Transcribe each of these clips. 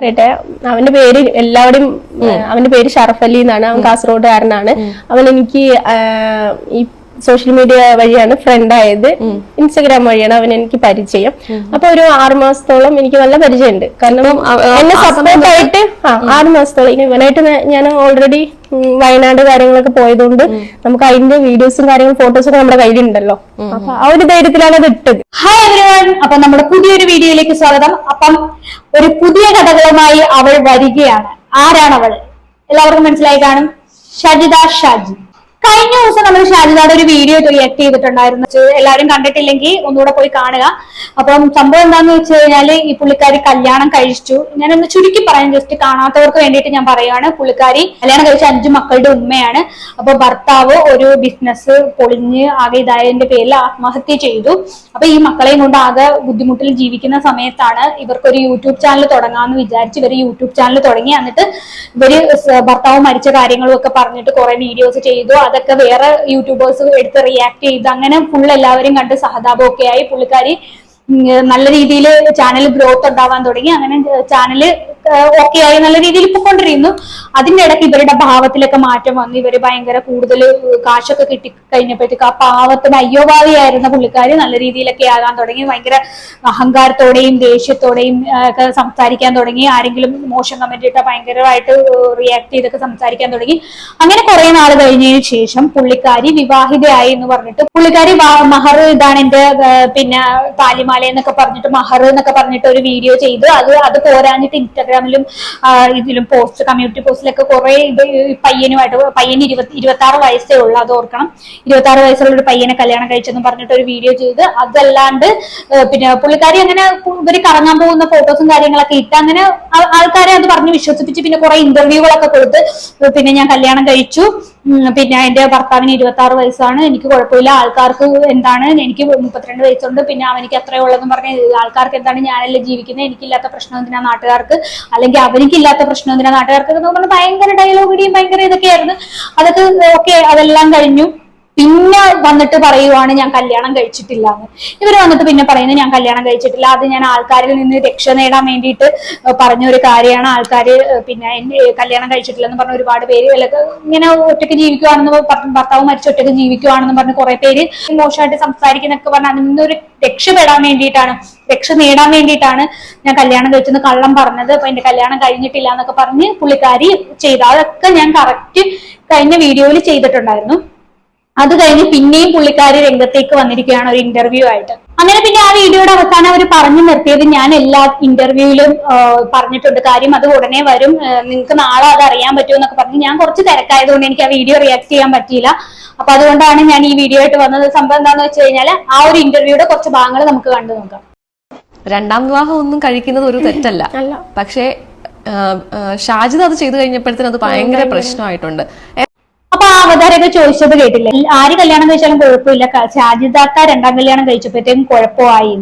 പറയട്ടെ അവന്റെ പേര് എല്ലാവരുടെയും അവന്റെ പേര് ഷറഫ് അലി എന്നാണ് അവൻ കാസർഗോഡുകാരനാണ്. അവൻ എനിക്ക് ഈ സോഷ്യൽ മീഡിയ വഴിയാണ് ഫ്രണ്ട് ആയത്. ഇൻസ്റ്റഗ്രാം വഴിയാണ് അവൻ എനിക്ക് പരിചയം. അപ്പൊ ഒരു ആറു മാസത്തോളം എനിക്ക് നല്ല പരിചയമുണ്ട്. കാരണം എന്നെ സപ്പോർട്ട് ആയിട്ട് ആ ആറു മാസത്തോളം. ഇനി ഇവനായിട്ട് ഞാൻ- ഞാൻ ഓൾറെഡി വയനാട് കാര്യങ്ങളൊക്കെ പോയതുകൊണ്ട് നമുക്ക് അതിന്റെ വീഡിയോസും കാര്യങ്ങളും ഫോട്ടോസും നമ്മുടെ കയ്യിലുണ്ടല്ലോ. അപ്പൊ ആ ഒരു ധൈര്യത്തിലാണ് അത് ഇട്ടത്. ഹായ് എവരിവൺ അപ്പൊ നമ്മുടെ പുതിയൊരു വീഡിയോയിലേക്ക് സ്വാഗതം. അപ്പം ഒരു പുതിയ കഥകളുമായി അവൾ വരികയാണ്. ആരാണ് അവൾ? എല്ലാവർക്കും മനസ്സിലായി കാണും. ഷജിത ഷാജി. കഴിഞ്ഞ ദിവസം നമ്മൾ ഷാജിദാടെ ഒരു വീഡിയോ റിയാക്ട് ചെയ്തിട്ടുണ്ടായിരുന്നു. എല്ലാവരും കണ്ടിട്ടില്ലെങ്കിൽ ഒന്നുകൂടെ പോയി കാണുക. അപ്പം സംഭവം എന്താന്ന് വെച്ച് കഴിഞ്ഞാൽ ഈ പുള്ളിക്കാരി കല്യാണം കഴിച്ചു. ഞാനൊന്ന് ചുരുക്കി പറയാൻ ജസ്റ്റ് കാണാത്തവർക്ക് വേണ്ടിയിട്ട് ഞാൻ പറയുകയാണ് പുള്ളിക്കാരി കല്യാണം കഴിച്ച അഞ്ച് മക്കളുടെ ഉമ്മയാണ്. അപ്പൊ ഭർത്താവ് ഒരു ബിസിനസ് പൊളിഞ്ഞ് ആകെ ഇതായതിന്റെ പേരിൽ ആത്മഹത്യ ചെയ്തു. അപ്പൊ ഈ മക്കളെയും കൊണ്ട് ആകെ ബുദ്ധിമുട്ടിൽ ജീവിക്കുന്ന സമയത്താണ് ഇവർക്കൊരു യൂട്യൂബ് ചാനൽ തുടങ്ങാമെന്ന് വിചാരിച്ച് ഇവർ യൂട്യൂബ് ചാനൽ തുടങ്ങി. എന്നിട്ട് ഇവർ ഭർത്താവ് മരിച്ച കാര്യങ്ങളും ഒക്കെ പറഞ്ഞിട്ട് കുറെ വീഡിയോസ് ചെയ്തു. അതൊക്കെ വേറെ യൂട്യൂബേഴ്സ് എടുത്ത് റിയാക്ട് ചെയ്ത് അങ്ങനെ ഫുൾ എല്ലാവരും കണ്ട് സഹതാപം ഒക്കെ ആയി. പുള്ളിക്കാരി നല്ല രീതിയിൽ ചാനൽ ഗ്രോത്ത് ഉണ്ടാവാൻ തുടങ്ങി. അങ്ങനെ ചാനൽ ഓക്കെ ആയി നല്ല രീതിയിൽ പൊക്കൊണ്ടിരുന്നു അതിന്റെ ഇടയ്ക്ക് ഇവരുടെ ഭാവത്തിലൊക്കെ മാറ്റം വന്നു. ഇവർ ഭയങ്കര കൂടുതൽ കാശൊക്കെ കിട്ടി കഴിഞ്ഞപ്പോഴത്തേക്ക് ആ പാവത്തിന് അയ്യോഭാവിയായിരുന്ന പുള്ളിക്കാർ നല്ല രീതിയിലൊക്കെ ആകാൻ തുടങ്ങി. ഭയങ്കര അഹങ്കാരത്തോടെയും ദേഷ്യത്തോടെയും ഒക്കെ സംസാരിക്കാൻ തുടങ്ങി. ആരെങ്കിലും മോശം കമന്റ് ഇട്ടാൽ ഭയങ്കരമായിട്ട് റിയാക്ട് ചെയ്തൊക്കെ സംസാരിക്കാൻ തുടങ്ങി. അങ്ങനെ കുറെ നാൾ കഴിഞ്ഞതിന് ശേഷം പുള്ളിക്കാരി വിവാഹിതയായി എന്ന് പറഞ്ഞിട്ട് പുള്ളിക്കാരി മഹർ ഇതാണ് എന്റെ പിന്നെ താലിമാല എന്നൊക്കെ പറഞ്ഞിട്ട് മഹർ എന്നൊക്കെ പറഞ്ഞിട്ട് ഒരു വീഡിയോ ചെയ്തു. അത് അത് പോരാഞ്ഞിട്ട് ഇൻസ്റ്റാഗ്രാമിലും ഇതിലും പോസ്റ്റ് കമ്മ്യൂണിറ്റി പോസ്റ്റിലൊക്കെ കുറെ ഇത് പയ്യനുമായിട്ട് പയ്യൻ ഇരുപത്തി ഇരുപത്തി ആറ് വയസ്സേ ഉള്ളൂ അത് ഓർക്കണം. ഇരുപത്തി ആറ് വയസ്സുള്ള ഒരു പയ്യനെ കല്യാണം കഴിച്ചെന്ന് പറഞ്ഞിട്ട് ഒരു വീഡിയോ ചെയ്ത് അതല്ലാണ്ട് പിന്നെ പുള്ളിക്കാരി അങ്ങനെ ഇവർ കറങ്ങാൻ പോകുന്ന ഫോട്ടോസും കാര്യങ്ങളൊക്കെ ഇട്ട് അങ്ങനെ ആൾക്കാരെ അത് പറഞ്ഞ് വിശ്വസിപ്പിച്ച് പിന്നെ കുറെ ഇന്റർവ്യൂകളൊക്കെ കൊടുത്ത് പിന്നെ ഞാൻ കല്യാണം കഴിച്ചു. പിന്നെ എന്റെ ഭർത്താവിന് ഇരുപത്തി ആറ് വയസ്സാണ്. എനിക്ക് കുഴപ്പമില്ല. ആൾക്കാർക്ക് എന്താണ്? എനിക്ക് മുപ്പത്തിരണ്ട് വയസ്സുണ്ട്. പിന്നെ അവനിക്ക് അത്രേ ഉള്ളതെന്ന് പറഞ്ഞ ആൾക്കാർക്ക് എന്താണ് ഞാനല്ലേ ജീവിക്കുന്നത്? എനിക്കില്ലാത്ത പ്രശ്നം എന്തിനാ നാട്ടുകാർക്ക്? അല്ലെങ്കിൽ അവനിക്കില്ലാത്ത പ്രശ്നം എന്തിനാ നാട്ടുകാർക്ക്? എന്ന് പറഞ്ഞാൽ ഭയങ്കര ഡയലോഗ് ഇടിയും ഭയങ്കര ഇതൊക്കെയായിരുന്നു. അതൊക്കെ ഓക്കെ അതെല്ലാം കഴിഞ്ഞു. പിന്നെ വന്നിട്ട് പറയുവാണ് ഞാൻ കല്യാണം കഴിച്ചിട്ടില്ല എന്ന് ഇവർ വന്നിട്ട് പിന്നെ പറയുന്നത് ഞാൻ കല്യാണം കഴിച്ചിട്ടില്ല. അത് ഞാൻ ആൾക്കാരിൽ നിന്ന് രക്ഷ നേടാൻ വേണ്ടിയിട്ട് പറഞ്ഞ ഒരു കാര്യമാണ്. ആൾക്കാർ പിന്നെ എന്നെ കല്യാണം കഴിച്ചിട്ടില്ല എന്ന് പറഞ്ഞ ഒരുപാട് പേര് ഇങ്ങനെ ഒറ്റയ്ക്ക് ജീവിക്കുവാണെന്ന് ഭർത്താവ് മരിച്ച ഒറ്റയ്ക്ക് ജീവിക്കുവാണെന്ന് പറഞ്ഞ് കുറെ പേര് മോശമായിട്ട് സംസാരിക്കുന്നൊക്കെ പറഞ്ഞ് അതിൽ നിന്നൊരു രക്ഷപ്പെടാൻ വേണ്ടിയിട്ടാണ്. രക്ഷ നേടാൻ വേണ്ടിയിട്ടാണ് ഞാൻ കല്യാണം കഴിച്ചെന്ന് കള്ളം പറഞ്ഞത്. അപ്പൊ എന്റെ കല്യാണം കഴിഞ്ഞിട്ടില്ല എന്നൊക്കെ പറഞ്ഞ് പുള്ളിക്കാരി ചെയ്ത അതൊക്കെ ഞാൻ കറക്റ്റ് കഴിഞ്ഞ വീഡിയോയിൽ ചെയ്തിട്ടുണ്ടായിരുന്നു. അത് കഴിഞ്ഞ് പിന്നെയും പുള്ളിക്കാരി രംഗത്തേക്ക് വന്നിരിക്കുകയാണ് ഒരു ഇന്റർവ്യൂ ആയിട്ട്. അങ്ങനെ പിന്നെ ആ വീഡിയോയുടെ അവസാനം അവർ പറഞ്ഞു നിർത്തിയത് ഞാൻ എല്ലാ ഇന്റർവ്യൂവിലും പറഞ്ഞിട്ടുണ്ട്. കാര്യം അത് ഉടനെ വരും. നിങ്ങൾക്ക് നാളെ അത് അറിയാൻ പറ്റുമോ എന്നൊക്കെ പറഞ്ഞു. ഞാൻ കുറച്ച് തിരക്കായതുകൊണ്ട് എനിക്ക് ആ വീഡിയോ റിയാക്ട് ചെയ്യാൻ പറ്റിയില്ല. അപ്പൊ അതുകൊണ്ടാണ് ഞാൻ ഈ വീഡിയോ ആയിട്ട് വന്നത്. സംഭവം എന്താണെന്ന് വെച്ച് കഴിഞ്ഞാൽ ആ ഒരു ഇന്റർവ്യൂയുടെ കുറച്ച് ഭാഗങ്ങൾ നമുക്ക് കണ്ടു നോക്കാം. രണ്ടാം വിവാഹം ഒന്നും കഴിക്കുന്നത് ഒരു തെറ്റല്ല. പക്ഷേ ഷാജിദ് അത് ചെയ്തു കഴിഞ്ഞപ്പോഴത്തേനും അത് ഭയങ്കര പ്രശ്നമായിട്ടുണ്ട്. അപ്പൊ ആ അവതാരക ചോദിച്ചത് കേട്ടില്ല? ആര് കല്യാണം കഴിച്ചാലും കുഴപ്പമില്ല. ഷാജിദാക്ക രണ്ടാം കല്യാണം കഴിച്ചപ്പോഴത്തേക്കും കുഴപ്പമായി.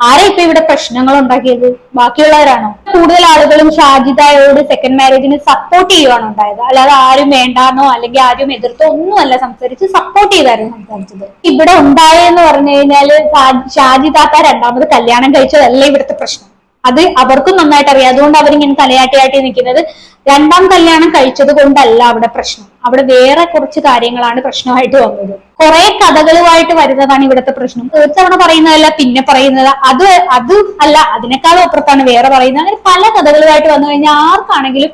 ആരാ ഇപ്പൊ ഇവിടെ പ്രശ്നങ്ങൾ ഉണ്ടാക്കിയത്? ബാക്കിയുള്ളവരാണോ? കൂടുതൽ ആളുകളും ഷാജിദായോട് സെക്കൻഡ് മാരേജിന് സപ്പോർട്ട് ചെയ്യുവാണ് ഉണ്ടായത്. അല്ലാതെ ആരും വേണ്ടാന്നോ അല്ലെങ്കിൽ ആരും എതിർത്തോ ഒന്നുമല്ല സംസാരിച്ച് സപ്പോർട്ട് ചെയ്തായിരുന്നു സംസാരിച്ചത്. ഇവിടെ ഉണ്ടായെന്ന് പറഞ്ഞു കഴിഞ്ഞാൽ ഷാജിദാത്ത രണ്ടാമത് കല്യാണം കഴിച്ചതല്ല ഇവിടുത്തെ പ്രശ്നം? അത് അവർക്കും നന്നായിട്ട് അറിയാം. അതുകൊണ്ട് അവരിങ്ങനെ തലയാട്ടിയാട്ടി നിൽക്കുന്നത്. രണ്ടാം കല്യാണം കഴിച്ചത് കൊണ്ടല്ല അവിടെ പ്രശ്നം. അവിടെ വേറെ കുറച്ച് കാര്യങ്ങളാണ് പ്രശ്നമായിട്ട് വന്നത്. കുറെ കഥകളുമായിട്ട് വരുന്നതാണ് ഇവിടുത്തെ പ്രശ്നം. തവണ പറയുന്നതല്ല പിന്നെ പറയുന്നത്. അത് അത് അല്ല അതിനേക്കാളും അപ്പുറത്താണ് വേറെ പറയുന്നത്. അങ്ങനെ പല കഥകളുമായിട്ട് വന്നു കഴിഞ്ഞാൽ ആർക്കാണെങ്കിലും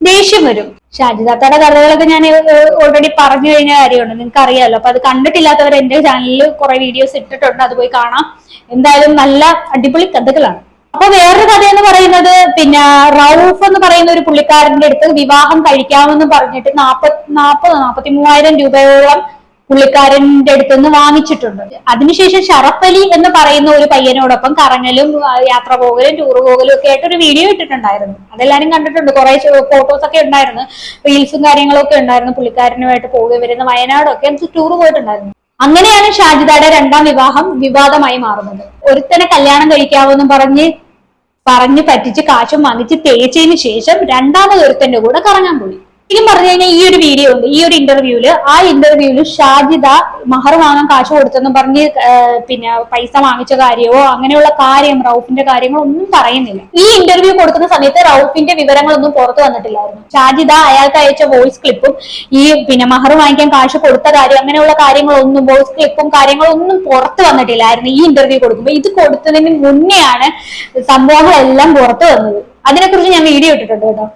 ദേഷ്യം വരും. ഷാജിദാത്തയുടെ കഥകളൊക്കെ ഞാൻ ഓൾറെഡി പറഞ്ഞു കഴിഞ്ഞ കാര്യമാണ്. നിങ്ങൾക്ക് അറിയാമല്ലോ അപ്പൊ അത് കണ്ടിട്ടില്ലാത്തവർ എന്റെ ചാനലിൽ കുറെ വീഡിയോസ് ഇട്ടിട്ടുണ്ട്. അത് പോയി കാണാം. എന്തായാലും നല്ല അടിപൊളി കഥകളാണ്. അപ്പൊ വേറൊരു കഥ എന്ന് പറയുന്നത് പിന്നെ റൌഫ് എന്ന് പറയുന്ന ഒരു പുള്ളിക്കാരന്റെ അടുത്ത് വിവാഹം കഴിക്കാമെന്ന് പറഞ്ഞിട്ട് നാപ്പത് നാപ്പത് നാപ്പത്തി മൂവായിരം രൂപയോളം പുള്ളിക്കാരന്റെ അടുത്ത് നിന്ന് വാങ്ങിച്ചിട്ടുണ്ട്. അതിനുശേഷം ഷറഫ് എന്ന് പറയുന്ന ഒരു പയ്യനോടൊപ്പം കറങ്ങലും യാത്ര പോകലും ടൂർ പോകലും ഒക്കെ ആയിട്ട് ഒരു വീഡിയോ ഇട്ടിട്ടുണ്ടായിരുന്നു. അതെല്ലാരും കണ്ടിട്ടുണ്ട്. കുറെ ഫോട്ടോസ് ഒക്കെ ഉണ്ടായിരുന്നു. റീൽസും കാര്യങ്ങളൊക്കെ ഉണ്ടായിരുന്നു പുള്ളിക്കാരനുമായിട്ട് പോകുക വരുന്ന വയനാടൊക്കെ ടൂർ പോയിട്ടുണ്ടായിരുന്നു. അങ്ങനെയാണ് ഷാജിദയുടെ രണ്ടാം വിവാഹം വിവാദമായി മാറുന്നത്. ഒരുത്തനെ കല്യാണം കഴിക്കാവെന്ന് പറഞ്ഞ് പറഞ്ഞ് പറ്റിച്ച് കാശും വാങ്ങിച്ച് തേച്ചതിന് ശേഷം രണ്ടാമത് ഒരുത്തന്റെ കൂടെ കറങ്ങാൻ പോയി. ശരിക്കും പറഞ്ഞു കഴിഞ്ഞാൽ ഈ ഒരു വീഡിയോ ഉണ്ട് ഈ ഒരു ഇന്റർവ്യൂൽ ആ ഇന്റർവ്യൂൽ ഷാജിദ മഹർ വാങ്ങാൻ കാശ് കൊടുത്തെന്നും പറഞ്ഞ് പിന്നെ പൈസ വാങ്ങിച്ച കാര്യമോ അങ്ങനെയുള്ള കാര്യം റൌഫിന്റെ കാര്യങ്ങളോ ഒന്നും പറയുന്നില്ല. ഈ ഇന്റർവ്യൂ കൊടുക്കുന്ന സമയത്ത് റൌഫിന്റെ വിവരങ്ങളൊന്നും പുറത്തു വന്നിട്ടില്ലായിരുന്നു. ഷാജിദ അയാൾക്ക് അയച്ച വോയിസ് ക്ലിപ്പും ഈ പിന്നെ മഹർ വാങ്ങിക്കാൻ കാശ് കൊടുത്ത കാര്യം അങ്ങനെയുള്ള കാര്യങ്ങളൊന്നും വോയിസ് ക്ലിപ്പും കാര്യങ്ങളൊന്നും പുറത്തു വന്നിട്ടില്ലായിരുന്നു ഈ ഇന്റർവ്യൂ കൊടുക്കുമ്പോൾ ഇത് കൊടുത്തതിന് മുന്നെയാണ് സംഭവങ്ങളെല്ലാം പുറത്തു വന്നത്. അതിനെക്കുറിച്ച് ഞാൻ വീഡിയോ ഇട്ടിട്ടുണ്ട് കേട്ടോ.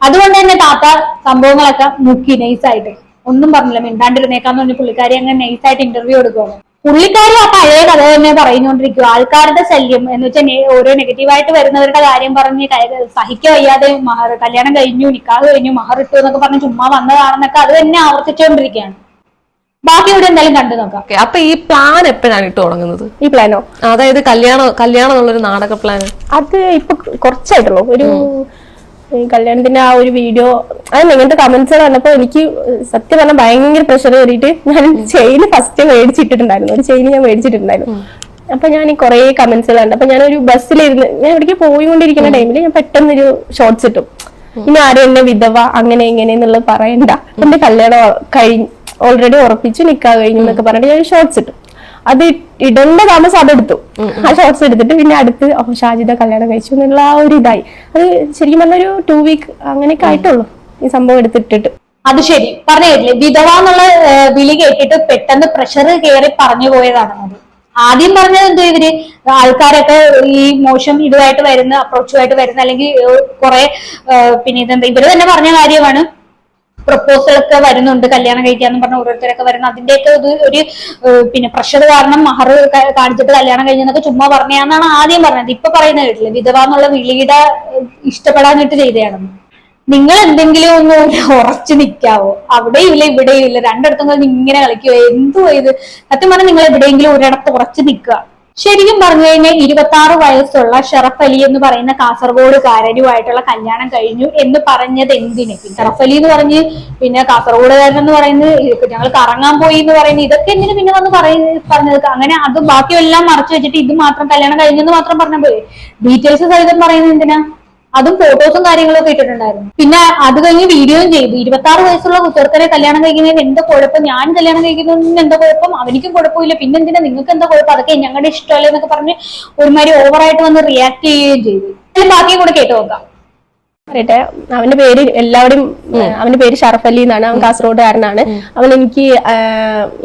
അതുകൊണ്ട് തന്നെ താത്ത സംഭവങ്ങളൊക്കെ മുക്കി നൈസായിട്ട്. ഒന്നും പറഞ്ഞില്ല മിണ്ടാണ്ടിരുന്നേക്കാന്ന് പറഞ്ഞ് പുള്ളിക്കാരി അങ്ങനെ നൈസായിട്ട് ഇന്റർവ്യൂ എടുക്കുകയാണ് പുള്ളിക്കാരി ആ പഴയ കഥ തന്നെ പറഞ്ഞുകൊണ്ടിരിക്കുക ആൾക്കാരുടെ ശല്യം എന്ന് വെച്ചാൽ ഓരോ നെഗറ്റീവായിട്ട് വരുന്നവരുടെ കാര്യം പറഞ്ഞ് ക- സഹിക്ക വയ്യാതെ മഹർ കല്യാണം കഴിഞ്ഞു നിക്കാഹ് കഴിഞ്ഞു മഹർ ഇട്ടു എന്നൊക്കെ പറഞ്ഞ് ചുമ്മാ വന്നതാണെന്നൊക്കെ അത് തന്നെ ആവർത്തിച്ചുകൊണ്ടിരിക്കുകയാണ് ബാക്കി ഇവിടെ എന്തായാലും കണ്ടു നോക്കാം. ഓക്കെ അപ്പൊ ഈ പ്ലാൻ എപ്പോഴാണ് ഇട്ട് തുടങ്ങുന്നത്? ഈ പ്ലാനോ അതായത് കല്യാണം കല്യാണം എന്നുള്ളൊരു നാടക പ്ലാൻ അത് ഇപ്പൊ കുറച്ചായിട്ടുള്ളൂ. ഒരു ഈ കല്യാണത്തിന്റെ ആ ഒരു വീഡിയോ അത് ഇങ്ങനത്തെ കമന്റ്സ് വന്നപ്പോ എനിക്ക് സത്യം പറഞ്ഞാൽ ഭയങ്കര പ്രഷർ കയറിയിട്ട് ഞാൻ ചെയിൻ ഫസ്റ്റ് മേടിച്ചിട്ടുണ്ടായിരുന്നു. ഒരു ചെയിൻ ഞാൻ മേടിച്ചിട്ടുണ്ടായിരുന്നു. അപ്പൊ ഞാൻ ഈ കുറെ കമന്റ്സ് കണ്ടു. അപ്പൊ ഞാനൊരു ബസ്സിലിരുന്ന് ഞാൻ ഇവിടേക്ക് പോയിക്കൊണ്ടിരിക്കുന്ന ടൈമിൽ ഞാൻ പെട്ടെന്ന് ഒരു ഷോർട്സ് ഇട്ടു. ഇനി ആരും എന്നെ വിധവ അങ്ങനെ ഇങ്ങനെ എന്നുള്ളത് പറയണ്ട. എന്റെ കല്യാണം കഴിഞ്ഞു ഓൾറെഡി ഉറപ്പിച്ചു നിക്കാ കഴിഞ്ഞു എന്നൊക്കെ പറഞ്ഞിട്ട് ഞാൻ ഷോർട്സ് ഇട്ടു. അത് ഇടേണ്ട താമസം അതെടുത്തു. ആ ഷോർട്സ് എടുത്തിട്ട് പിന്നെ അടുത്ത് ഷാജിദ കല്യാണം കഴിച്ചു എന്നുള്ള ആ ഒരു ഇതായി. അത് ശരിക്കും പറഞ്ഞൊരു ടു വീക്ക് അങ്ങനെയൊക്കെ ആയിട്ടുള്ളൂ ഈ സംഭവം എടുത്തിട്ടിട്ട്. അത് ശരി. പറഞ്ഞു കേട്ടില്ലേ വിധവ എന്നുള്ള വിളി കേട്ടിട്ട് പെട്ടെന്ന് പ്രഷർ കയറി പറഞ്ഞു പോയതാണ് അത്. ആദ്യം പറഞ്ഞത് എന്തോ ഇവർ? ആൾക്കാരൊക്കെ ഈ മോശം ഇതുമായിട്ട് വരുന്ന അപ്രോച്ചുമായിട്ട് വരുന്ന അല്ലെങ്കിൽ കുറെ പിന്നെ ഇതെന്താ ഇവർ തന്നെ പറഞ്ഞ കാര്യമാണ്. പ്രപ്പോസൽ ഒക്കെ വരുന്നുണ്ട് കല്യാണം കഴിക്കാന്ന് പറഞ്ഞ ഓരോരുത്തരൊക്കെ വരുന്ന. അതിന്റെയൊക്കെ ഇത് ഒരു പിന്നെ പ്രഷർ കാരണം മഹർ കാണിച്ചിട്ട് കല്യാണം കഴിഞ്ഞെന്നൊക്കെ ചുമ്മാ പറഞ്ഞാന്നാണ് ആദ്യം പറഞ്ഞത്. ഇപ്പൊ പറയുന്ന കേട്ടില്ല വിധവ എന്നുള്ള വിളിയുടെ ഇഷ്ടപ്പെടാനായിട്ട് ചെയ്തതാണെന്ന് നിങ്ങൾ എന്തെങ്കിലും ഒന്ന് ഉറച്ചു നിൽക്കാവോ അവിടെയും ഇല്ല ഇവിടെയും ഇല്ല. രണ്ടിടത്തും ഇങ്ങനെ കളിക്കുവോ. എന്തോ ഇത്? സത്യം പറഞ്ഞാൽ നിങ്ങൾ എവിടെയെങ്കിലും ഒരിടത്ത് ഉറച്ചു നിൽക്കുക ശരിക്കും പറഞ്ഞു കഴിഞ്ഞാൽ ഇരുപത്തി ആറ് വയസ്സുള്ള ഷറഫ് അലി എന്ന് പറയുന്ന കാസർഗോഡ് കാസർഗോഡുകാരനുമായിട്ടുള്ള കല്യാണം കഴിഞ്ഞു എന്ന് പറഞ്ഞത് എന്തിന്? ഷറഫ് അലി എന്ന് പറഞ്ഞ് പിന്നെ കാസർഗോഡുകാരൻ എന്ന് പറയുന്നത് ഞങ്ങൾ കറങ്ങാൻ പോയി എന്ന് പറയുന്നത് ഇതൊക്കെ എന്തിനു പിന്നെ വന്ന് പറയുന്നത് പറഞ്ഞത്? അങ്ങനെ അത് ബാക്കിയെല്ലാം മറച്ചു വെച്ചിട്ട് ഇത് മാത്രം കല്യാണം കഴിഞ്ഞെന്ന് മാത്രം പറഞ്ഞ പോയി ഡീറ്റെയിൽസ് സഹിതം പറയുന്നത് എന്തിനാ? അതും ഫോട്ടോസും കാര്യങ്ങളൊക്കെ ഇട്ടിട്ടുണ്ടായിരുന്നു. പിന്നെ അത് കഴിഞ്ഞ് വീഡിയോയും ചെയ്തു. ഇരുപത്തി ആറ് വയസ്സുള്ള ചെറുക്കനെ കല്യാണം കഴിക്കുന്നതിന് എന്താ കുഴപ്പം? ഞാൻ കല്യാണം കഴിക്കുന്നതിന് എന്താ കുഴപ്പം? അവനിക്കും കുഴപ്പമില്ല. പിന്നെ എന്തിനാ നിങ്ങൾക്ക് എന്താ കുഴപ്പം? അതൊക്കെ ഞങ്ങളുടെ ഇഷ്ടമല്ലേ എന്നൊക്കെ പറഞ്ഞ് ഒരുമാതിരി ഓവറായിട്ട് വന്ന് റിയാക്ട് ചെയ്യുകയും ചെയ്തു. ബാക്കി ബാക്കിയും കൂടെ കേട്ടു നോക്കാം. പറയട്ടെ. അവന്റെ പേര് എല്ലാവരും അവന്റെ പേര് ഷറഫ് അലി എന്നാണ്. അവൻ കാസർഗോഡുകാരനാണ്. അവൻ എനിക്ക്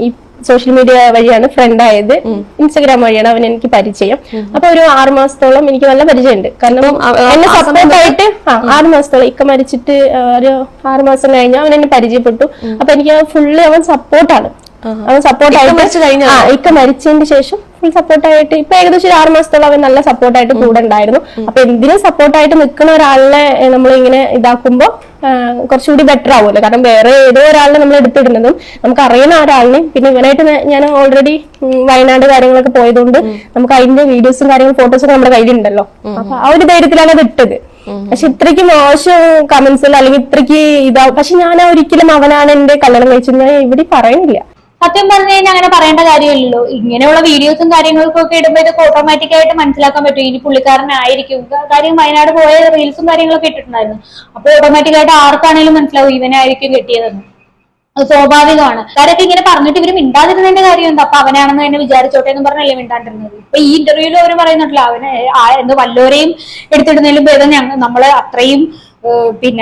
ഈ സോഷ്യൽ മീഡിയ വഴിയാണ് ഫ്രണ്ട് ആയത് ഇൻസ്റ്റഗ്രാം വഴിയാണ് അവൻ എനിക്ക് പരിചയം. അപ്പൊ ഒരു ആറു മാസത്തോളം എനിക്ക് നല്ല പരിചയമുണ്ട്. കാരണം എന്നെ സപ്പോർട്ട് ആയിട്ട് ആ ആറു മാസത്തോളം ഇക്ക മരിച്ചിട്ട് ഒരു ആറു മാസം കഴിഞ്ഞ് അവൻ എന്നെ പരിചയപ്പെട്ടു. അപ്പൊ എനിക്ക് ഫുള്ള് അവൻ സപ്പോർട്ടാണ് അവൻ സപ്പോർട്ട് ആയിട്ട് ഇക്ക മരിച്ചതിന് ശേഷം ഫുൾ സപ്പോർട്ടായിട്ട് ഇപ്പൊ ഏകദേശം ഒരു ആറ് മാസത്തോളം അവൻ നല്ല സപ്പോർട്ടായിട്ട് കൂടെ ഉണ്ടായിരുന്നു. അപ്പൊ എന്തിനും സപ്പോർട്ടായിട്ട് നിൽക്കുന്ന ഒരാളെ നമ്മൾ ഇങ്ങനെ ഇതാക്കുമ്പോ കുറച്ചുകൂടി ബെറ്റർ ആവുമല്ലോ. കാരണം വേറെ ഏതോ ഒരാളിനെ നമ്മൾ എടുത്തിടുന്നതും നമുക്ക് അറിയുന്ന ഒരാളിനെ പിന്നെ ഇവനായിട്ട് ഞാൻ- ഓൾറെഡി വയനാട് കാര്യങ്ങളൊക്കെ പോയതുകൊണ്ട് നമുക്ക് അതിന്റെ വീഡിയോസും കാര്യങ്ങളും ഫോട്ടോസും നമ്മുടെ കയ്യിലുണ്ടല്ലോ. അപ്പൊ ആ ഒരു ധൈര്യത്തിലാണ് അത് ഇട്ടത്. പക്ഷെ ഇത്രയ്ക്ക് മോശം കമന്റ്സ് അല്ലെങ്കിൽ ഇത്രയ്ക്ക് ഇതാവും പക്ഷെ ഞാൻ ഒരിക്കലും അവനാണ് എന്റെ കല്യാണം കഴിച്ചത് ഞാൻ ഇവിടെ പറയുന്നില്ല സത്യം പറഞ്ഞു കഴിഞ്ഞാൽ അങ്ങനെ പറയേണ്ട കാര്യമില്ലല്ലോ. ഇങ്ങനെയുള്ള വീഡിയോസും കാര്യങ്ങൾക്കും ഒക്കെ ഇടുമ്പോൾ ഇതൊക്കെ ഓട്ടോമാറ്റിക് ആയിട്ട് മനസ്സിലാക്കാൻ പറ്റും. ഇനി പുള്ളിക്കാരനായിരിക്കും കാര്യം വയനാട് പോയ റീൽസും കാര്യങ്ങളൊക്കെ ഇട്ടിട്ടുണ്ടായിരുന്നു. അപ്പൊ ഓട്ടോമാറ്റിക് ആയിട്ട് ആർക്കാണേലും മനസ്സിലാവും ഇവനായിരിക്കും കിട്ടിയതെന്ന്. അത് സ്വാഭാവികമാണ്. കാരൊക്കെ ഇങ്ങനെ പറഞ്ഞിട്ട് ഇവർ മിണ്ടാതിരുന്നതിന്റെ കാര്യം എന്താ അപ്പൊ അവനാണെന്ന് തന്നെ വിചാരിച്ചോട്ടെ എന്ന് പറഞ്ഞല്ലേ മിണ്ടാണ്ടിരുന്നത്. ഇപ്പൊ ഈ ഇന്റർവ്യൂവിൽ അവർ പറയുന്നുണ്ടല്ലോ അവനെ എന്തോ വല്ലോരെയും എടുത്തിടുന്നതിലും ഭേദം ഞങ്ങൾ നമ്മളെ അത്രയും പിന്നെ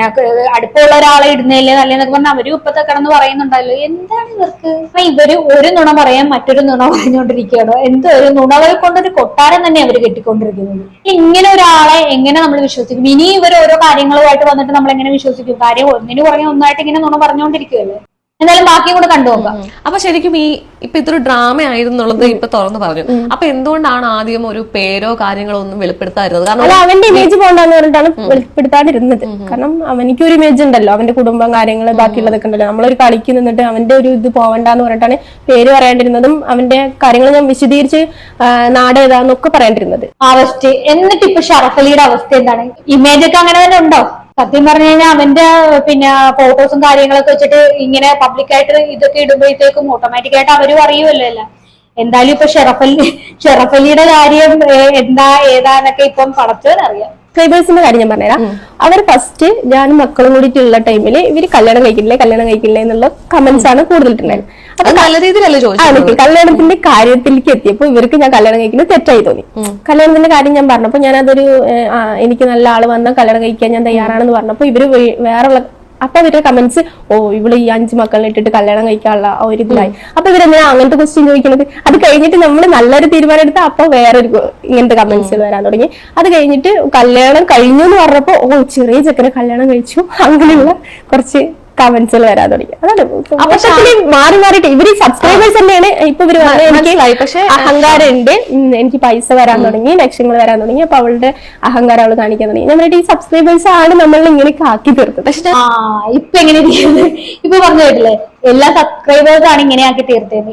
അടുപ്പമുള്ള ഒരാളെ ഇടുന്നില്ലേ നല്ലതെന്നൊക്കെ പറഞ്ഞാൽ അവരും ഇപ്പത്തെ കിടന്ന് പറയുന്നുണ്ടല്ലോ. എന്താണ് ഇവർക്ക്? ഇവർ ഒരു നുണ പറയാൻ മറ്റൊരു നുണ പറഞ്ഞുകൊണ്ടിരിക്കുകയാണോ. എന്തോ ഒരു നുണകൾ കൊണ്ടൊരു കൊട്ടാരം തന്നെ അവർ കെട്ടിക്കൊണ്ടിരിക്കുന്നത്. ഇങ്ങനെ ഒരാളെ എങ്ങനെ നമ്മൾ വിശ്വസിക്കും? ഇനി ഇവർ ഓരോ കാര്യങ്ങളുമായിട്ട് വന്നിട്ട് നമ്മൾ എങ്ങനെ വിശ്വസിക്കും? കാര്യം ഒന്നിനു പുറകെ ഒന്നായിട്ട് ഇങ്ങനെ നുണ പറഞ്ഞുകൊണ്ടിരിക്കുകയല്ലേ? എന്തായാലും ബാക്കിയും കൂടെ കണ്ടു നോക്കാം. അപ്പൊ ശരിക്കും ഈ ഇപ്പൊ ഇതൊരു ഡ്രാമ ആയിരുന്നുള്ളത് ഇപ്പൊ തുറന്നു പറഞ്ഞു. അപ്പൊ എന്തുകൊണ്ടാണ് ആദ്യം ഒരു പേരോ കാര്യങ്ങളോ ഒന്നും വെളിപ്പെടുത്താതിരുന്നത്? കാരണം അവന്റെ ഇമേജ് പോകണ്ടെന്ന് പറഞ്ഞിട്ടാണ് വെളിപ്പെടുത്താണ്ടിരുന്നത് കാരണം അവനിക്ക് ഒരു ഇമേജ് ഉണ്ടല്ലോ. അവന്റെ കുടുംബം കാര്യങ്ങൾ ബാക്കിയുള്ളതൊക്കെ ഉണ്ടല്ലോ. നമ്മളൊരു കളിക്ക് നിന്നിട്ട് അവന്റെ ഒരു ഇത് പോവണ്ടെന്ന് പറഞ്ഞിട്ടാണ് പേര് പറയാണ്ടിരുന്നതും അവന്റെ കാര്യങ്ങൾ ഞാൻ വിശദീകരിച്ച് നാട് ഏതാന്നൊക്കെ പറയാണ്ടിരുന്നത്. അവസ്ഥ എന്നിട്ട് ഇപ്പൊ ഷറഫലിയുടെ അവസ്ഥ എന്താണ്? ഇമേജ് ഒക്കെ അങ്ങനെ തന്നെ ഉണ്ടോ? സത്യം പറഞ്ഞു കഴിഞ്ഞാൽ അവന്റെ പിന്നെ ഫോട്ടോസും കാര്യങ്ങളൊക്കെ വെച്ചിട്ട് ഇങ്ങനെ പബ്ലിക്കായിട്ട് ഇതൊക്കെ ഇടുമ്പോഴത്തേക്കും ഓട്ടോമാറ്റിക് ആയിട്ട് അവരും അറിയുമല്ലോ അല്ല എന്തായാലും ഇപ്പൊ ഷെറഫലി ഷെറഫലിയുടെ കാര്യം എന്താ ഏതാന്നൊക്കെ ഇപ്പം പടച്ചവൻ സബ്സ്ക്രൈബേഴ്സിന്റെ കാര്യം ഞാൻ പറഞ്ഞുതരാം. അവർ ഫസ്റ്റ് ഞാനും മക്കളും കൂടിയിട്ടുള്ള ടൈമിൽ ഇവർ കല്യാണം കഴിക്കില്ലേ കല്യാണം കഴിക്കില്ലേ എന്നുള്ള കമന്റ്സ് ആണ് കൂടുതലിട്ടുണ്ടായിരുന്നത് അപ്പൊ നല്ല രീതിയിലല്ലേ കല്യാണത്തിന്റെ കാര്യത്തിലേക്ക് എത്തിയപ്പോ ഇവർക്ക് ഞാൻ കല്യാണം കഴിക്കുന്നത് തെറ്റായി തോന്നി. കല്യാണത്തിന്റെ കാര്യം ഞാൻ പറഞ്ഞപ്പോ ഞാൻ അതൊരു ഏഹ്, ആ, എനിക്ക് നല്ല ആൾ വന്നാൽ കല്യാണം കഴിക്കാൻ ഞാൻ തയ്യാറാണെന്ന് പറഞ്ഞപ്പോ ഇവർ വേ- വേറെയുള്ള അപ്പൊ ഇവരുടെ കമന്റ്സ് ഓ ഇവൾ ഈ അഞ്ച് മക്കളെ ഇട്ടിട്ട് കല്യാണം കഴിക്കാനുള്ള ആ ഒരു ഇതിലായി. അപ്പൊ ഇവരെന്തിനാ അങ്ങനത്തെ ക്വസ്റ്റ്യൻ ചോദിക്കുന്നത് അത് കഴിഞ്ഞിട്ട് നമ്മൾ നല്ലൊരു തീരുമാനം എടുത്താൽ അപ്പൊ വേറൊരു ഇങ്ങനത്തെ കമന്റ്സ് വരാൻ തുടങ്ങി. അത് കഴിഞ്ഞിട്ട് കല്യാണം കഴിഞ്ഞു എന്ന് പറഞ്ഞപ്പോ ഓ ചെറിയ ചെക്കനെ കല്യാണം കഴിച്ചു. അങ്ങനെയുള്ള കുറച്ച് കമന്റ്സുകൾ വരാൻ തുടങ്ങി. അതാണ് മൊത്തത്തിൽ മാറി മാറിയിട്ട് ഇവർ സബ്സ്ക്രൈബേഴ്സ് തന്നെയാണ് ഇപ്പൊ ഇവർ എനിക്ക് അഹങ്കാരം ഉണ്ട്. എനിക്ക് പൈസ വരാൻ തുടങ്ങി ലക്ഷ്യങ്ങൾ വരാൻ തുടങ്ങി. അപ്പൊ അവളുടെ അഹങ്കാരം അവൾ കാണിക്കാൻ തുടങ്ങി. ഞാൻ ഈ സബ്സ്ക്രൈബേഴ്സ് ആണ് നമ്മൾ ഇങ്ങനെ ആക്കി തീർത്തത്. പക്ഷെ ആ ഇപ്പൊ എങ്ങനെ ഇരിക്കുന്നത് ഇപ്പൊ പറഞ്ഞു കേട്ടില്ലേ? എല്ലാ സബ്സ്ക്രൈബേഴ്സ് ആണ് ഇങ്ങനെ ആക്കി തീർത്തത്.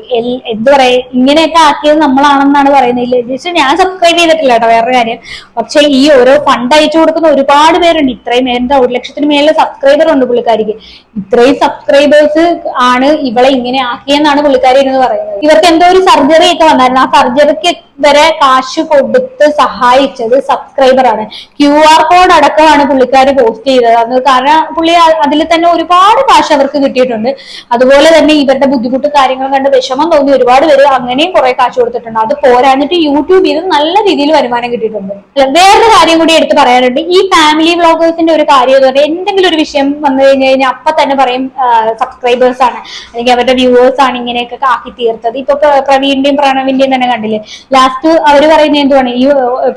എന്ത് പറയാ ഇങ്ങനെയൊക്കെ ആക്കിയത് നമ്മളാണെന്നാണ് പറയുന്നത്. ജസ്റ്റ് ഞാൻ സബ്സ്ക്രൈബ് ചെയ്തിട്ടില്ല കേട്ടോ വേറെ കാര്യം. പക്ഷെ ഈ ഓരോ ഫണ്ട് അയച്ചു കൊടുക്കുന്ന ഒരുപാട് പേരുണ്ട്. ഇത്രയും എന്താ ഒരു ലക്ഷത്തിന് മേലെ സബ്സ്ക്രൈബർ ഉണ്ട് പുള്ളിക്കാരിക്ക്. ഇത്രയും സബ്സ്ക്രൈബേഴ്സ് ആണ് ഇവളെ ഇങ്ങനെ ആക്കിയെന്നാണ് പുള്ളിക്കാരി എന്ന് പറയുന്നത്. ഇവർക്ക് എന്തോ ഒരു സർജറി ഒക്കെ വന്നായിരുന്നു. ആ സർജറിക്ക് വരെ കാശ് കൊടുത്ത് സഹായിച്ചത് സബ്സ്ക്രൈബർ ആണ്. ക്യു ആർ കോഡ് അടക്കമാണ് പുള്ളിക്കാർ പോസ്റ്റ് ചെയ്തത്. കാരണം പുള്ളി അതിൽ തന്നെ ഒരുപാട് കാശ് അവർക്ക് കിട്ടിയിട്ടുണ്ട്. അതുപോലെ തന്നെ ഇവരുടെ ബുദ്ധിമുട്ട് കാര്യങ്ങൾ കണ്ട് വിഷമം തോന്നി ഒരുപാട് പേര് അങ്ങനെയും കുറെ കാശ് കൊടുത്തിട്ടുണ്ട്. അത് പോരാഞ്ഞിട്ട് യൂട്യൂബിൽ നിന്ന് നല്ല രീതിയിൽ വരുമാനം കിട്ടിയിട്ടുണ്ട്. വേറൊരു കാര്യം കൂടി എടുത്ത് പറയാനുണ്ട്. ഈ ഫാമിലി വ്ളോഗേഴ്സിന്റെ ഒരു കാര്യം എന്ന് പറഞ്ഞാൽ എന്തെങ്കിലും ഒരു വിഷയം വന്നു കഴിഞ്ഞു കഴിഞ്ഞാൽ അപ്പൊ തന്നെ പറയും സബ്സ്ക്രൈബേഴ്സ് ആണ്. അല്ലെങ്കിൽ അവരുടെ വ്യൂവേഴ്സ് ആണ് ഇങ്ങനെയൊക്കെ ആക്കി തീർത്തത്. ഇപ്പൊ പ്ര- പ്രവീണിന്റെയും പ്രണവിന്റെയും തന്നെ കണ്ടില്ലേ? ലാസ്റ്റ് അവർ പറയുന്നത് എന്തുവാണ്? ഈ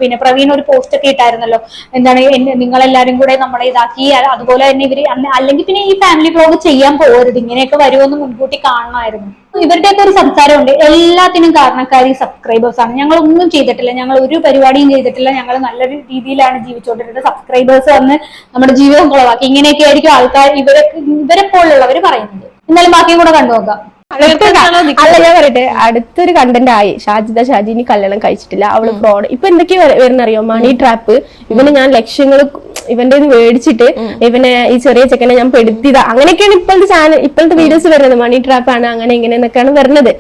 പിന്നെ പ്രവീൺ ഒരു പോസ്റ്റ് ഒക്കെ ഇട്ടായിരുന്നല്ലോ. എന്താണ് നിങ്ങളെല്ലാരും കൂടെ നമ്മളെ ഇതാക്കി അതുപോലെ തന്നെ ഇവർ അല്ലെങ്കിൽ പിന്നെ ഈ ഫാമിലി ബ്ലോഗ് ചെയ്യാൻ പോകരുത്. ഇങ്ങനെയൊക്കെ വരുമെന്ന് മുൻകൂട്ടി കാണണമായിരുന്നു. ഇവരുടെയൊക്കെ ഒരു സംസാരമുണ്ട്. എല്ലാത്തിനും കാരണക്കാരി സബ്സ്ക്രൈബേഴ്സ് ആണ്. ഞങ്ങൾ ഒന്നും ചെയ്തിട്ടില്ല. ഞങ്ങൾ ഒരു പരിപാടിയും ചെയ്തിട്ടില്ല. ഞങ്ങൾ നല്ലൊരു രീതിയിലാണ് ജീവിച്ചുകൊണ്ടിരുന്നത്. സബ്സ്ക്രൈബേഴ്സ് വന്ന് നമ്മുടെ ജീവിതം കുളവാക്കി. ഇങ്ങനെയൊക്കെ ആയിരിക്കും ആൾക്കാർ ഇവരൊക്കെ ഇവരെ പോലുള്ളവർ പറയുന്നത്. എന്നാലും ബാക്കിയും കൂടെ കണ്ടു നോക്കാം അല്ല ഞാൻ പറയട്ടെ. അടുത്തൊരു കണ്ടന്റ് ആയി. ഷാജിദ ഷാജിനി കല്യാണം കഴിച്ചിട്ടില്ല. അവൾ ഫ്രോഡ് ഇപ്പൊ എന്തൊക്കെയാ വരുന്നറിയോ? മണി ട്രാപ്പ് ഇവന് ഞാൻ ലക്ഷ്യങ്ങൾ ഇവന്റെ മേടിച്ചിട്ട് ഇവനെ ഈ ചെറിയ ചെക്കനെ ഞാൻ പെടുത്തിയതാ. അങ്ങനെയൊക്കെയാണ് ഇപ്പോഴത്തെ ചാനൽ ഇപ്പോഴത്തെ വീഡിയോസ് വരുന്നത്. മണി ട്രാപ്പ് ആണ് അങ്ങനെ ഇങ്ങനെ എന്നൊക്കെയാണ് വരുന്നത്.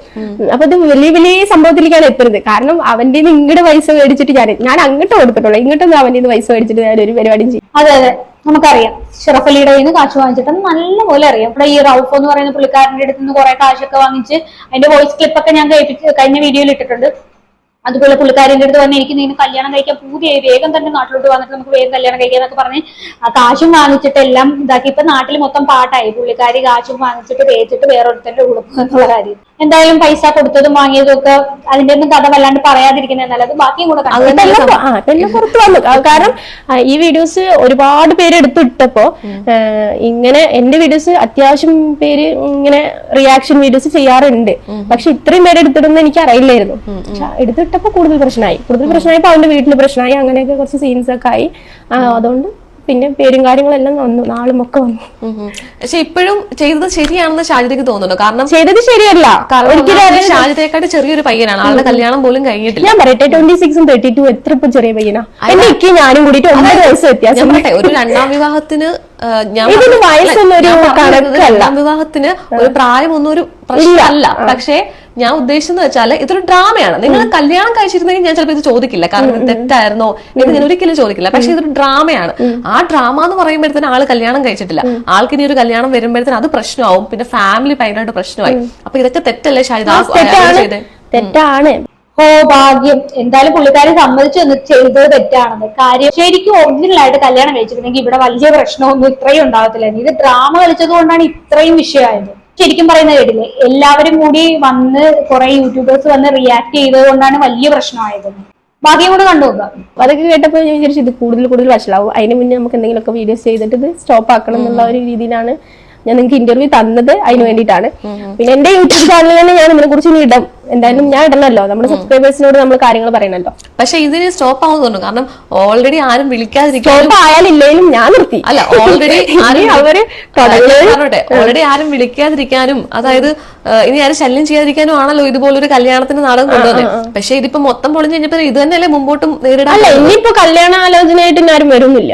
അപ്പൊ ഇത് വലിയ വലിയ സംഭവത്തിലേക്കാണ് എത്തുന്നത്. കാരണം അവന്റെ ഇങ്ങോട്ട് പൈസ മേടിച്ചിട്ട് ഞാൻ ഞാൻ അങ്ങോട്ട് കൊടുത്തിട്ടുള്ളൂ. ഇങ്ങോട്ടൊന്നും അവന്റെ പൈസ മേടിച്ചിട്ട് ഞാൻ ഒരു പരിപാടിയും ചെയ്യും അതെ അതെ. നമുക്കറിയാം. ഷറഫലിയുടെ കയ്യിൽ നിന്ന് കാശ് വാങ്ങിച്ചിട്ട് നല്ല പോലെ അറിയാം. ഇവിടെ ഈ റൌഫ് എന്ന് പറയുന്ന പുള്ളിക്കാരന്റെ അടുത്ത് നിന്ന് കുറെ കാശൊക്കെ വാങ്ങിച്ച് അതിന്റെ വോയിസ് ക്ലിപ്പൊക്കെ ഞാൻ കഴിഞ്ഞ വീഡിയോയിൽ ഇട്ടിട്ടുണ്ട്. അതുപോലെ പുള്ളിക്കാരിന്റെ അടുത്ത് വന്ന് എനിക്ക് നീ കല്യാണം കഴിക്കാൻ പൂതിയായി. വേഗം തന്നെ നാട്ടിലോട്ട് വന്നിട്ട് നമുക്ക് വേഗം കല്യാണം കഴിക്കാം എന്നൊക്കെ പറഞ്ഞ് കാശും വാങ്ങിച്ചിട്ട് എല്ലാം ഇതാക്കി. ഇപ്പൊ നാട്ടിൽ മൊത്തം പാട്ടായി. പുള്ളിക്കാരി കാശും വാങ്ങിച്ചിട്ട് തേച്ചിട്ട് വേറൊരുത്തന്റെ ഉടുപ്പ് എന്നുള്ള കാര്യം. എന്തായാലും പൈസ കൊടുത്തതും വാങ്ങിയതും ഒക്കെ അതിന്റെ ഒന്നും കഥ വല്ലാണ്ട് പറയാതിരിക്കുന്നത് നല്ലത് ബാക്കിയും കൂടെ കണ്ടു. അങ്ങനത്തെ എല്ലാം ആ എല്ലാം പുറത്ത് വന്നു. ആ, കാരണം ഈ വീഡിയോസ് ഒരുപാട് പേര് എടുത്തിട്ടപ്പോ ഇങ്ങനെ എന്റെ വീഡിയോസ് അത്യാവശ്യം പേര് ഇങ്ങനെ റിയാക്ഷൻ വീഡിയോസ് ചെയ്യാറുണ്ട്. പക്ഷെ ഇത്രയും പേര് എടുത്തിടുന്ന എനിക്ക് അറിയില്ലായിരുന്നു എടുത്തിട്ടപ്പോ കൂടുതൽ പ്രശ്നമായി. കൂടുതൽ പ്രശ്നമായപ്പോ അവന്റെ വീട്ടിൽ പ്രശ്നമായി. അങ്ങനെയൊക്കെ കുറച്ച് സീൻസ് ഒക്കെ ആയി. അതുകൊണ്ട് പിന്നെ പേരും കാര്യങ്ങളെല്ലാം വന്നു നാളും ഒക്കെ വന്നു. പക്ഷെ ഇപ്പോഴും ചെയ്തത് ശരിയാണെന്ന് ഷാജിതയ്ക്ക് തോന്നുന്നു കാരണം ചെയ്തത് ശരിയല്ല. ഒരിക്കലും ഒന്നാമത് ചെറിയൊരു പയ്യനാണ്. ആളുടെ കല്യാണം പോലും കഴിഞ്ഞിട്ടില്ല. ഞാൻ പറയട്ടെ ട്വന്റി സിക്സും തേർട്ടി ടു എത്ര ഇപ്പൊ ചെറിയ പയ്യനാ? എന്റെ ഇക്ക് ഞാനും കൂടിയിട്ട് ഒമ്പത് വയസ്സ് വ്യത്യാസം. ഒരു രണ്ടാം വിവാഹത്തിന് ഞാൻ രണ്ടാം വിവാഹത്തിന് ഒരു പ്രായമൊന്നും ഒരു പ്രശ്നമല്ല. പക്ഷേ ഞാൻ ഉദ്ദേശിച്ചെന്ന് വെച്ചാൽ ഇതൊരു ഡ്രാമയാണ് നിങ്ങൾ കല്യാണം കഴിച്ചിരുന്നെങ്കിൽ ഞാൻ ചിലപ്പോൾ ഇത് ചോദിക്കില്ല. കാരണം ഇത് തെറ്റായിരുന്നോ? എന്ന് ഞാൻ ഒരിക്കലും ചോദിക്കില്ല. പക്ഷെ ഇതൊരു ഡ്രാമയാണ് ആ ഡ്രാമ എന്ന് പറയുമ്പോഴത്തേന് ആൾ കല്യാണം കഴിച്ചിട്ടില്ല. ആൾക്ക് ഇനി ഒരു കല്യാണം വരുമ്പോഴത്തേന് അത് പ്രശ്നമാവും. പിന്നെ ഫാമിലി ഭയങ്കരമായിട്ട് പ്രശ്നമായി. അപ്പൊ ഇതൊക്കെ തെറ്റല്ലേ ഷാഹിദ് തെറ്റാണ്. ഓ ഭാഗ്യം. എന്തായാലും പുള്ളിക്കാരി സമ്മതിച്ചു എന്ന് ചെയ്തത് തെറ്റാണെന്ന്. കാര്യം ശരിക്കും ഒറിജിനൽ ആയിട്ട് കല്യാണം കഴിച്ചിരുന്നെങ്കിൽ ഇവിടെ വലിയ പ്രശ്നമൊന്നും ഇത്രയും ഉണ്ടാകത്തില്ല ഇത് ഡ്രാമ കളിച്ചത് കൊണ്ടാണ് ഇത്രയും വിഷയമായത്. ശരിക്കും പറയുന്നത് കേട്ടില്ലേ? എല്ലാവരും കൂടി വന്ന് കുറെ യൂട്യൂബേഴ്സ് വന്ന് റിയാക്ട് ചെയ്തത് കൊണ്ടാണ് വലിയ പ്രശ്നമായത്. ഭാഗ്യം കൂടെ കണ്ടു നോക്കാം. അതൊക്കെ കേട്ടപ്പോൾ ഞാൻ വിചാരിച്ചു ഇത് കൂടുതൽ കൂടുതൽ വഷളാവും. അതിന് മുന്നേ നമുക്ക് എന്തെങ്കിലുമൊക്കെ വീഡിയോസ് ചെയ്തിട്ട് ഇത് സ്റ്റോപ്പ് ആക്കണം എന്നുള്ള ഒരു രീതിയിലാണ് ഞാൻ നിങ്ങൾക്ക് ഇന്റർവ്യൂ തന്നത് അതിന് വേണ്ടിയിട്ടാണ്. പിന്നെ എന്റെ യൂട്യൂബ് ചാനലിൽ തന്നെ ഞാൻ ഇതിനെ കുറിച്ച് ഇനി ഇടും. എന്തായാലും ഞാൻ ഇടണല്ലോ. നമ്മുടെ സബ്സ്ക്രൈബേഴ്സിനോട് നമ്മൾ കാര്യങ്ങൾ പറയണല്ലോ. പക്ഷെ ഇതിന് സ്റ്റോപ്പ് ആവുന്നു തോന്നുന്നു. കാരണം ഓൾറെഡി ആരും വിളിക്കാതിരിക്കാനും ആയാലില്ലേലും ഞാൻ നിർത്തി. അല്ല ഓൾറെഡി അവർ ഓൾറെഡി ആരും വിളിക്കാതിരിക്കാനും അതായത് ഇനി ആരും ശല്യം ചെയ്യാതിരിക്കാനും ആണല്ലോ ഇതുപോലൊരു കല്യാണത്തിന് നാടകം കൊണ്ടുവന്നത് പക്ഷെ ഇതിപ്പോ മൊത്തം പൊളിഞ്ഞ് കഴിഞ്ഞപ്പോ ഇത് തന്നെയല്ലേ മുമ്പോട്ടും നേരിടാൻ അല്ല ഇനിയിപ്പോ കല്യാണ ആലോചനയായിട്ട് ആരും വരുന്നില്ല.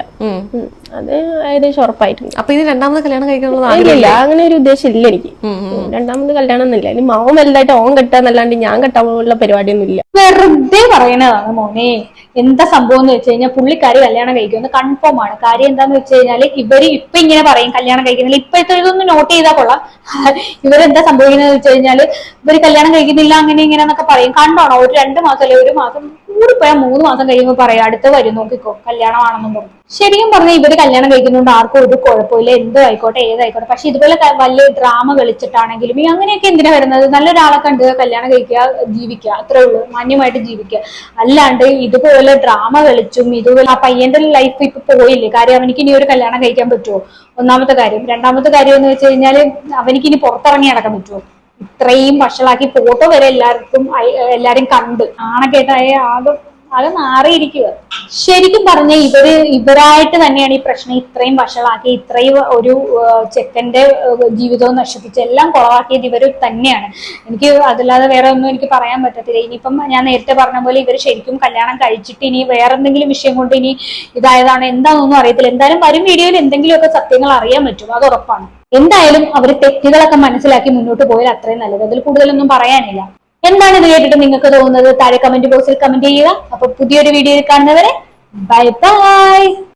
അത് ഏകദേശം ഉറപ്പായിട്ടുണ്ട് അപ്പൊ ഇത് രണ്ടാമത് കല്യാണം കഴിക്കാനുള്ള ആഗ്രഹം ഇല്ല അങ്ങനെ ഒരു ഉദ്ദേശം ഇല്ല എനിക്ക്. രണ്ടാമത് കല്യാണം ഒന്നുമില്ല ഇനി മാവ് വലുതായിട്ട് ഓൻ കെട്ടാന്നല്ലാണ്ട് ഞാൻ കെട്ടാനുള്ള പരിപാടിയൊന്നും ഇല്ല വെറുതെ പറയണതാണ് മോനെ. എന്താ സംഭവം എന്ന് വെച്ച് കഴിഞ്ഞാൽ പുള്ളിക്കാരി കല്യാണം കഴിക്കുമെന്ന് കൺഫേം ആണ്. കാര്യം എന്താന്ന് വെച്ച് കഴിഞ്ഞാൽ ഇവർ ഇപ്പൊ ഇങ്ങനെ പറയും കല്യാണം കഴിക്കുന്നില്ല. ഇപ്പോഴത്തെ ഇതൊന്ന് നോട്ട് ചെയ്താൽ കൊള്ളാം. ഇവരെന്താ സംഭവിക്കുന്നത് വെച്ച് കഴിഞ്ഞാൽ ഇവർ കല്യാണം കഴിക്കുന്നില്ല അങ്ങനെ ഇങ്ങനെ എന്നൊക്കെ പറയും. കണ്ടോണോ? ഒരു രണ്ട് മാസം അല്ലെ? ഒരു മാസം കൂടിപ്പോയാൽ മൂന്ന് മാസം കഴിയുമ്പോൾ പറയാം അടുത്ത് വരും നോക്കിക്കോ കല്യാണമാണെന്നും പറഞ്ഞു. ശരിക്കും പറഞ്ഞാൽ ഇവർ കല്യാണം കഴിക്കുന്നുണ്ട് ആർക്കും ഒരു കുഴപ്പമില്ല. എന്തോ ആയിക്കോട്ടെ ഏതായിക്കോട്ടെ. പക്ഷെ ഇതുപോലെ വലിയ ഡ്രാമ കളിച്ചിട്ടാണെങ്കിലും ഈ അങ്ങനെയൊക്കെ എന്തിനാ വരുന്നത്? നല്ലൊരാളെ കണ്ട് കല്യാണം കഴിക്കുക ജീവിക്കുക അത്രേ ഉള്ളൂ. മാന്യമായിട്ട് ജീവിക്കുക. അല്ലാണ്ട് ഇതുപോലെ ഡ്രാമ കളിച്ചും ഇതുപോലെ ആ പയ്യന്റെ ലൈഫ് ഇപ്പൊ പോയില്ലേ? കാര്യം അവനിക്ക് ഇനി ഒരു കല്യാണം കഴിക്കാൻ പറ്റുമോ ഒന്നാമത്തെ കാര്യം. രണ്ടാമത്തെ കാര്യം എന്ന് വെച്ച് കഴിഞ്ഞാൽ അവനിക്ക് ഇനി പുറത്തിറങ്ങി നടക്കാൻ പറ്റുമോ ഇത്രയും വഷളാക്കി ഫോട്ടോ വരെ എല്ലാവർക്കും എല്ലാരും കണ്ട്. ആണക്കേട്ടായ ആകെ ആകെ മാറിയിരിക്കുക ശരിക്കും പറഞ്ഞ ഇവർ ഇവരായിട്ട് തന്നെയാണ് ഈ പ്രശ്നം ഇത്രയും വഷളാക്കി ഇത്രയും ഒരു ചെക്കന്റെ ജീവിതവും നശിപ്പിച്ച് എല്ലാം കുളവാക്കിയത് ഇവർ തന്നെയാണ്. എനിക്ക് അതല്ലാതെ വേറെ ഒന്നും എനിക്ക് പറയാൻ പറ്റത്തില്ല. ഇനിയിപ്പം ഞാൻ നേരത്തെ പറഞ്ഞ പോലെ ഇവർ ശരിക്കും കല്യാണം കഴിച്ചിട്ട് ഇനി വേറെ എന്തെങ്കിലും വിഷയം കൊണ്ട് ഇനി ഇതായതാണ് എന്താണെന്നൊന്നും അറിയത്തില്ല. എന്തായാലും വരും വീഡിയോയിൽ എന്തെങ്കിലുമൊക്കെ സത്യങ്ങൾ അറിയാൻ പറ്റും. അത് ഉറപ്പാണ്. എന്തായാലും അവർ തെറ്റുകളൊക്കെ മനസ്സിലാക്കി മുന്നോട്ട് പോയാൽ അത്രയും നല്ലത്. അതിൽ കൂടുതലൊന്നും പറയാനില്ല. എന്താണ് ഇത് കേട്ടിട്ട് നിങ്ങൾക്ക് തോന്നുന്നത്? താഴെ കമന്റ് ബോക്സിൽ കമന്റ് ചെയ്യുക. അപ്പൊ പുതിയൊരു വീഡിയോയിൽ കാണുന്നവരെ ബൈ ബൈ